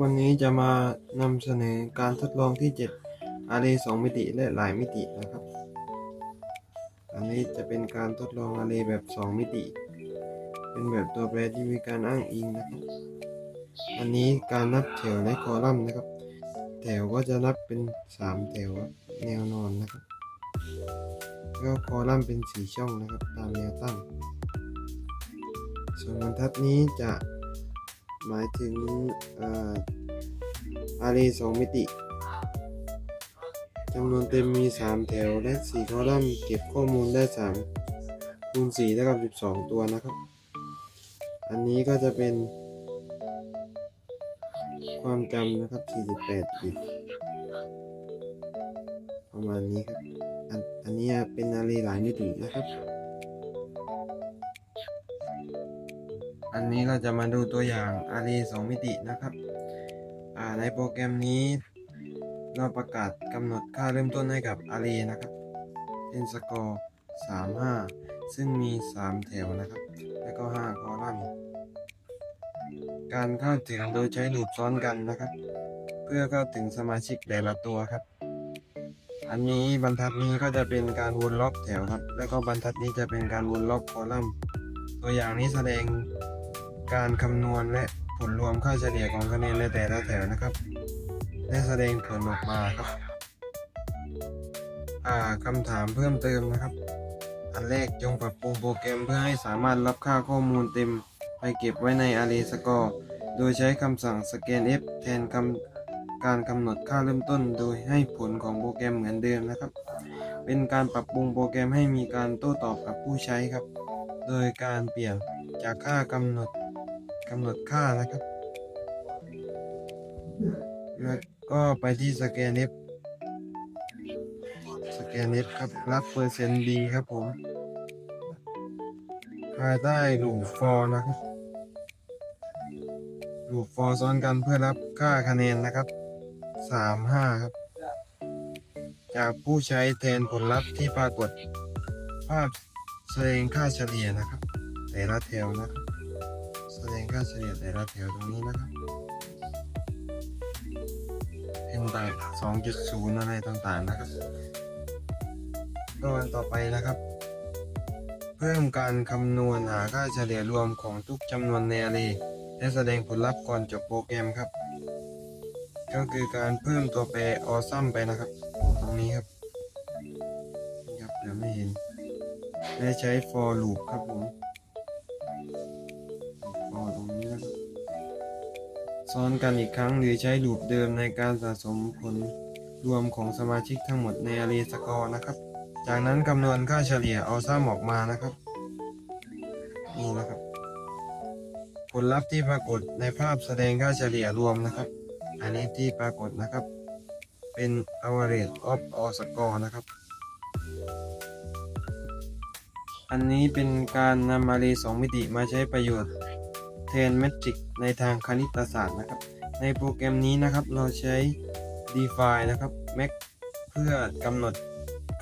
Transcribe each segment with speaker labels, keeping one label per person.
Speaker 1: วันนี้จะมานำเสนอการทดลองที่7 Array 2มิติและหลายมิตินะครับ อันนี้จะเป็นการทดลอง Array แบบ 2 มิติ เป็นแบบตัวแปรที่มีการอ้างอิงนะครับ อันนี้การนับแถวและคอลัมน์นะครับ แถวก็จะนับเป็น 3 แถวแนวนอนนะครับแล้วคอลัมน์เป็น 4 ช่องนะครับ ตามแนวตั้ง ส่วนบรรทัดนี้จะ หมายถึงอารีสองมิติจำนวนเต็มมี 3 แถวและ 4 คอลัมน์เก็บข้อมูลได้ 3 คูณ4เท่ากับ 12 ตัวนะครับ อันนี้ก็จะเป็น ความจำนะครับ 48บิตประมาณนี้ครับ อันอันนี้เป็นอารีหลายมิตินะครับ อันนี้เราจะมาดูตัวอย่าง Array 2มิตินะครับในโปรแกรมนี้ เราประกาศกำหนดค่าเริ่มต้นให้กับ Array นะครับเป็นสกอร์35 ซึ่งมี 3 แถวนะครับ แล้วก็ 5 คอลัมน์การเข้าถึงโดยใช้ลูปซ้อนกันนะครับ เพื่อเข้าถึงสมาชิกแต่ละตัวครับ อันนี้บรรทัดนี้ก็จะเป็นการวนรอบแถวครับ แล้วก็บรรทัดนี้จะเป็นการวนรอบคอลัมน์ ตัวอย่างนี้แสดง การคำนวณและผลรวมค่าเฉลี่ยของคะแนนในแต่ละแถวนะครับ และแสดงผลออกมาครับ อ่าคำถามเพิ่มเติมนะครับ อันแรกจงปรับปรุงโปรแกรมเพื่อให้สามารถรับค่าข้อมูลเต็มไปเก็บไว้ใน Array Score โดยใช้คำสั่ง scan f แทนคำการกำหนดค่าเริ่มต้น โดยให้ผลของโปรแกรมเหมือนเดิมนะครับ เป็นการปรับปรุงโปรแกรมให้มีการโต้ตอบกับผู้ใช้ครับ โดยการเปลี่ยนจากค่ากำหนด กำหนดค่านะครับ แล้วก็ไปที่สแกน F สแกน F ครับรับเปอร์เซ็นต์ B ครับผม ภายใต้ลูป for นะครับลูป for ซ้อนกันเพื่อรับค่าคะแนนนะครับ35ครับ จากผู้ใช้แทนผลลัพธ์ที่ปรากฏ ภาพแสดงค่าเฉลี่ยนะครับ แต่ละแถวนะครับ ค่าเฉลี่ยแต่ละแถวตรงนี้นะครับเป็นต่าง2.0อะไรต่างๆนะครับก็วันต่อไปนะครับ เพิ่มการคำนวณหาค่าเฉลี่ยรวมของทุกจำนวนในอารีและแสดงผลลัพธ์ก่อนจบโปรแกรมครับ ก็คือการเพิ่มตัวแปรออซัมไปนะครับ ตรงนี้ครับครับเดี๋ยวไม่เห็นและใช้ for loop ครับผม ซ้อนกันอีกครั้งหรือใช้ลูปเดิมในการสะสมผลรวมของสมาชิกทั้งหมดใน array score นะครับ จากนั้นคำนวณค่าเฉลี่ยเอาซ้ำออกมานะครับนี่นะครับ ผลลัพธ์ที่ปรากฏในภาพแสดงค่าเฉลี่ยรวมนะครับ อันนี้ที่ปรากฏนะครับ เป็น average of all score นะครับ อันนี้เป็นการนำ array 2มิติมาใช้ประโยชน์ แทนเมทริกในทางคณิตศาสตร์นะครับ ในโปรแกรมนี้นะครับเราใช้ define นะครับ max เพื่อกำหนด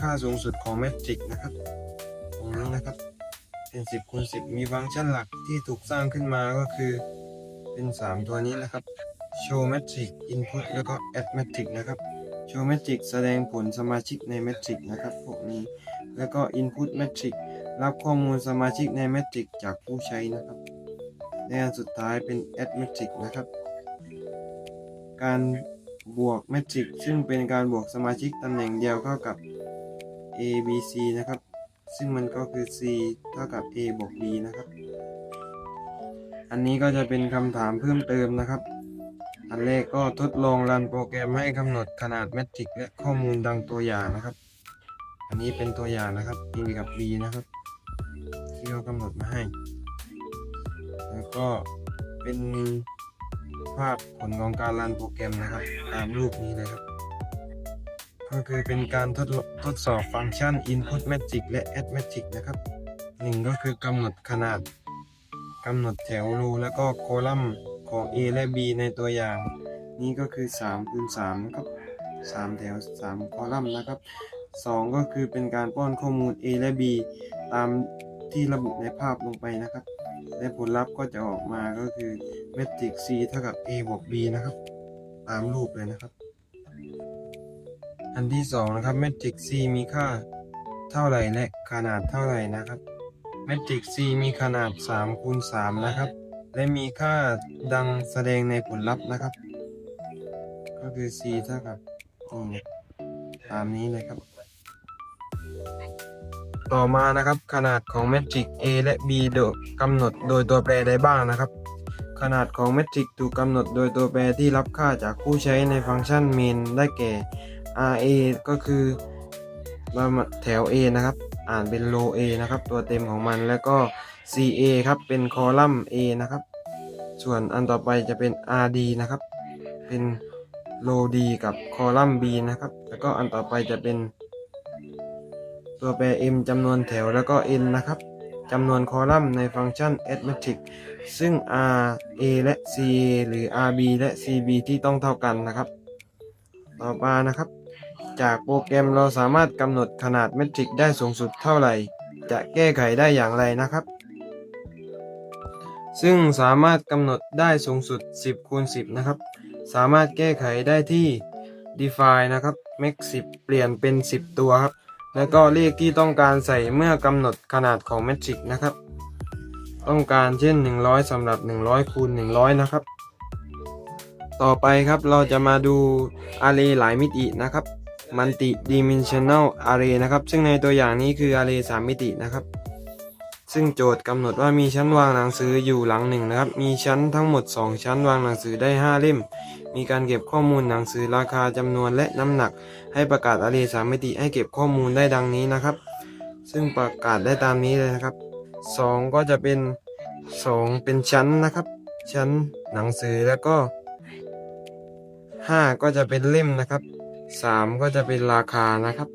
Speaker 1: ค่าสูงสุดของเมทริกนะครับตรงนี้นะครับ เป็น 10คูณ10 มีฟังก์ชันหลักที่ถูกสร้างขึ้นมาก็คือเป็น 3 ตัวนี้นะครับ show metric input แล้วก็ add metric นะครับ show metric แสดงผลสมาชิกใน metric นะครับพวกนี้ แล้วก็ input metric รับข้อมูลสมาชิกใน metric จากผู้ใช้นะครับ และอันสุดท้ายเป็น add metric นะครับ การบวก metric ซึ่งเป็นการบวกสมาชิกตำแหน่งเดียวเข้ากับ a b c นะครับ ซึ่งมันก็คือ c เท่ากับ a บวก b นะครับ อันนี้ก็จะเป็นคำถามเพิ่มเติมนะครับ อันแรกก็ทดลองรันโปรแกรมให้กำหนดขนาดเมทริกและข้อมูลดังตัวอย่างนะครับ อันนี้เป็นตัวอย่างนะครับ a กับ b นะครับ ที่เขากำหนดมาให้ แล้วก็เป็นภาพผลของการรันโปรแกรมนะครับ ตามรูปนี้เลยครับ ก็คือเป็นการทดทดสอบฟังก์ชัน input metric และ add metric นะครับหนึ่งก็คือกำหนดขนาดกำหนดแถวรูแล้วก็โคลัมน์ของ A และ B ในตัวอย่าง นี่ก็คือ3คูณ3นะครับ3แถว 3 คอลัมน์นะครับ 2 ก็คือเป็นการป้อนข้อมูล A และ B ตามที่ระบุในภาพลงไปนะครับ และผลลัพธ์ก็จะออกมาก็คือเมตริก c เท่ากับ a บวก b นะครับ ตามรูปเลยนะครับ อันที่สองนะครับเมตริก c มีค่าเท่าไหร่และขนาดเท่าไหร่นะครับเมตริก c มีขนาด3คูณ3นะครับ และมีค่าดังแสดงในผลลัพธ์นะครับ ก็คือ c เท่ากับนี่ตามนี้เลยครับ ต่อมานะครับ ขนาดของเมตริก a และ b โดยกำหนดโดยตัวแปรใดบ้างนะครับ ขนาดของเมตริกถูกกำหนดโดยตัวแปรที่รับค่าจากผู้ใช้ในฟังก์ชัน main ได้แก่ RA ก็คือแถว A นะครับ อ่านเป็น row A นะครับ ตัวเต็มของมันแล้วก็ CA ครับเป็นคอลัมน์ A นะครับ ส่วนอันต่อไปจะเป็น RD นะครับ เป็น row D กับคอลัมน์ B นะครับ แล้วก็อันต่อไปจะเป็น ตัวแปร m จำนวนแถวแล้วก็ n นะครับจำนวนคอลัมน์ในฟังก์ชัน arithmetic ซึ่ง r a และ c a หรือ r b และ c b ที่ต้องเท่ากันนะครับ ต่อมานะครับ จากโปรแกรมเราสามารถกำหนดขนาดเมตริกได้สูงสุดเท่าไหร่ จะแก้ไขได้อย่างไรนะครับ ซึ่งสามารถกำหนดได้สูงสุด 10คูณ10 นะครับ สามารถแก้ไขได้ที่ define นะครับ make 10 เปลี่ยนเป็น 10 ตัวครับ แล้วก็เลขที่ต้องการใส่เมื่อกำหนดขนาดของเมตริกนะครับ ต้องการเช่น 100สำหรับ 100คูณ100 นะครับ ต่อไปครับเราจะมาดู array หลายมิตินะครับ multi dimensional array นะครับซึ่งในตัวอย่างนี้คือ array 3มิตินะครับ ซึ่งโจทย์กำหนดว่ามีชั้นวางหนังสืออยู่หลังหนึ่งนะครับ มีชั้นทั้งหมด 2 ชั้นวางหนังสือได้ 5 เล่ม มีการเก็บข้อมูลหนังสือราคาจำนวนและน้ำหนัก ให้ประกาศ array 3มิติให้เก็บข้อมูลได้ดังนี้นะครับ ซึ่งประกาศได้ตามนี้เลยนะครับ 2 ก็จะเป็น 2 เป็นชั้นนะครับ ชั้นหนังสือแล้วก็ 5 ก็จะเป็นเล่มนะครับ 3 ก็จะเป็นราคานะครับ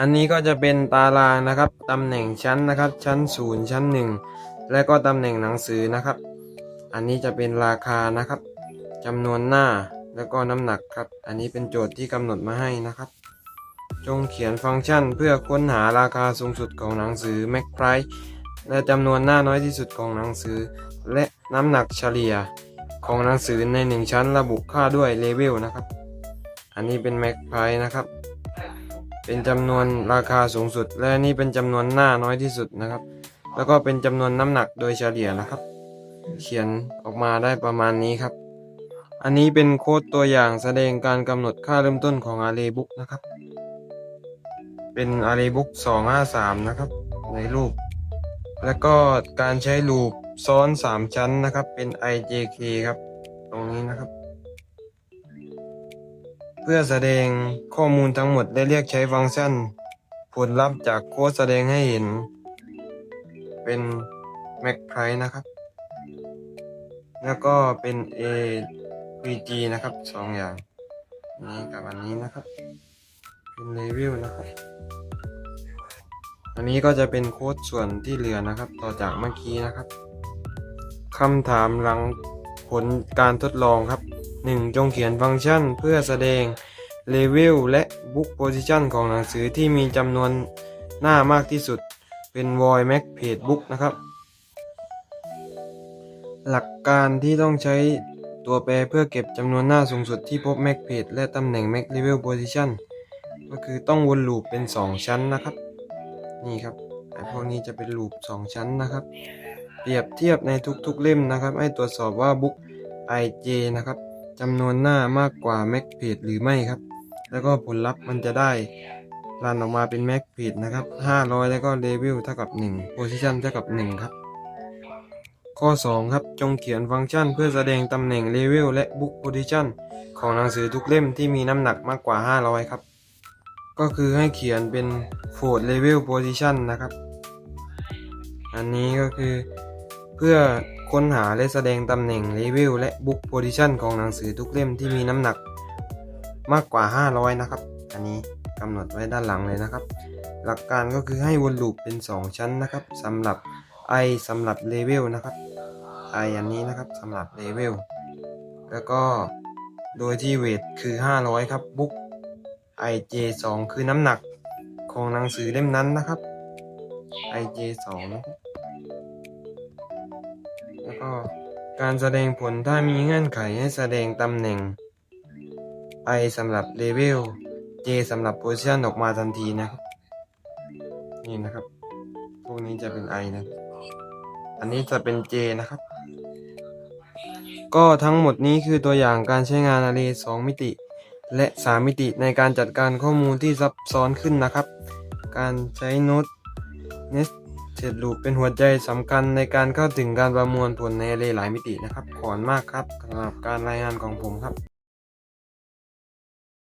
Speaker 1: อันนี้ก็จะเป็นตารางนะครับตำแหน่งชั้นนะครับ ชั้น 0 ชั้น 1 และก็ตำแหน่งหนังสือนะครับ อันนี้จะเป็นราคานะครับจำนวนหน้าแล้วก็น้ำหนักครับ อันนี้เป็นโจทย์ที่กำหนดมาให้นะครับ จงเขียนฟังก์ชันเพื่อค้นหาราคาสูงสุดของหนังสือ max price และจำนวนหน้าน้อยที่สุดของหนังสือ และน้ำหนักเฉลี่ยของหนังสือในหนึ่งชั้นระบุค่าด้วยเลเวลนะครับ อันนี้เป็น max price นะครับ เป็นจำนวนราคาสูงสุด และนี่เป็นจำนวนหน้าน้อยที่สุดนะครับ แล้วก็เป็นจำนวนน้ำหนักโดยเฉลี่ยนะครับ เขียนออกมาได้ประมาณนี้ครับ อันนี้เป็นโค้ดตัวอย่างแสดงการกำหนดค่าเริ่มต้นของ Array Book นะครับ เป็น Array Book 253 นะครับ ในรูป แล้วก็การใช้ลูปซ้อน 3 ชั้นนะครับ เป็น IJK ครับ ตรงนี้นะครับ เพื่อแสดงข้อมูลทั้งหมดได้เรียกใช้ฟังก์ชัน ผลลัพธ์จากโค้ดแสดงให้เห็น เป็น max price นะครับ แล้วก็เป็น AVG นะครับสองอย่างนี้กับอันนี้นะครับ เป็น level นะครับ อันนี้ก็จะเป็นโค้ดส่วนที่เหลือนะครับ ต่อจากเมื่อกี้นะครับคำถามหลังผลการทดลองครับ 1. จงเขียนฟังก์ชันเพื่อแสดง level และ book position ของหนังสือที่มีจำนวนหน้ามากที่สุด เป็น void max page book นะครับ หลักการที่ต้องใช้ตัวแปรเพื่อเก็บจำนวนหน้าสูงสุดที่พบ max page และตำแหน่ง max level position ก็คือต้องวนลูปเป็น 2 ชั้นนะครับ นี่ครับไอพวกนี้จะเป็นลูป 2 ชั้นนะครับ เปรียบเทียบในทุกๆเล่มนะครับ ให้ตรวจสอบว่า book ij นะครับจำนวนหน้ามากกว่า max page หรือไม่ครับ แล้วก็ผลลัพธ์มันจะได้รันออกมาเป็น max page นะครับ 500 แล้วก็ level เท่ากับ 1 position เท่ากับ 1 ครับ ข้อ 2 ครับ จงเขียนฟังก์ชันเพื่อแสดงตำแหน่ง level และ book position ของหนังสือทุกเล่มที่มีน้ำหนักมากกว่า 500 ครับ ก็คือให้เขียนเป็น fold level position นะครับ อันนี้ก็คือเพื่อค้นหาและแสดงตำแหน่ง level และ book position ของหนังสือทุกเล่มที่มีน้ำหนักมากกว่า 500 นะครับ อันนี้กำหนดไว้ด้านหลังเลยนะครับ หลักการก็คือให้วนลูปเป็น 2 ชั้นนะครับสำหรับ i สำหรับ level นะครับ i อันนี้นะครับสำหรับ level แล้วก็โดยที่เวทคือ 500 ครับ book ij 2คือน้ำหนักของหนังสือเล่มนั้นนะครับ ij 2นะครับแล้วก็การแสดงผลถ้ามีเงื่อนไขให้แสดงตำแหน่ง I สำหรับ Level J สำหรับ Position ออกมาทันทีนะครับ นี่นะครับ พวกนี้จะเป็น I นะ อันนี้จะเป็น J นะครับ ก็ทั้งหมดนี้คือตัวอย่างการใช้งาน Array 2มิติ และ 3 มิติในการจัดการข้อมูลที่ซับซ้อนขึ้นนะครับ การใช้โน้ต Nested Loop เป็นหัวใจสำคัญในการเข้าถึงการประมวลผลใน Array หลายมิตินะครับ ขอบคุณมากครับสำหรับการรายงานของผมครับ